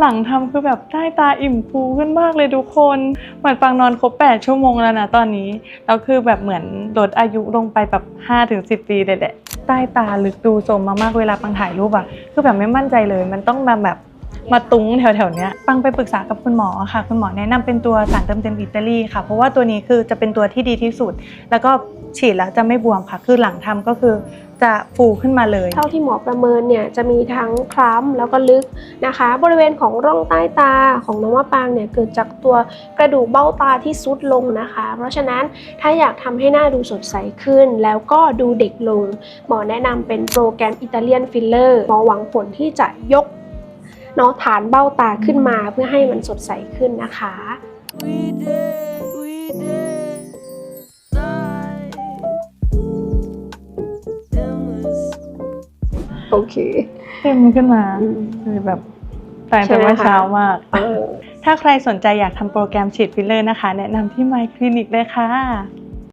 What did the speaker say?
หลังทำคือแบบใต้ตาอิ่มฟูขึ้นมากเลยทุกคนเหมือนปังนอนครบ 8 ชั่วโมงแล้วนะตอนนี้แล้วคือแบบเหมือนลดอายุลงไปแบบ 5-10 ปีเลยแหละใต้ตาลึกดูโสมมากๆเวลาปังถ่ายรูปอะคือแบบไม่มั่นใจเลย มันต้องมาแบบ มาตุ้งแถวๆเนี้ยปังไปปรึกษากับคุณหมอค่ะ คุณหมอแนะนำเป็นตัวสารเติมเต็มอิตาลีค่ะ เพราะว่าตัวนี้คือจะเป็นตัวที่ดีที่สุด แล้วก็ฉีดแล้วจะไม่บวมค่ะ คือหลังทำก็คือจะฟูขึ้นมาเลย เท่าที่หมอประเมินเนี่ยจะมีทั้งคล้ำแล้วก็ลึกนะคะ บริเวณของร่องใต้ตาของน้องมะปางเนี่ยเกิดจากตัวกระดูกเบ้าตาที่ซุดลงนะคะ เพราะฉะนั้นถ้าอยากทำให้หน้าดูสดใสขึ้น แล้วก็ดูเด็กลง หมอแนะนำเป็นโปรแกรมอิตาเลียนฟิลเลอร์หมอหวังผลที่จะยก เนาะฐานเบ้าตาขึ้นมาเพื่อให้มันสดใสขึ้นนะคะ We did, we did die. Endless โอเคเต็มขึ้นมาอืมคือแบบต่างจากเมื่อเช้ามากเออถ้าใครสนใจอยากทำโปรแกรมฉีดฟิลเลอร์นะคะ แนะนำที่ My Clinic เลยค่ะ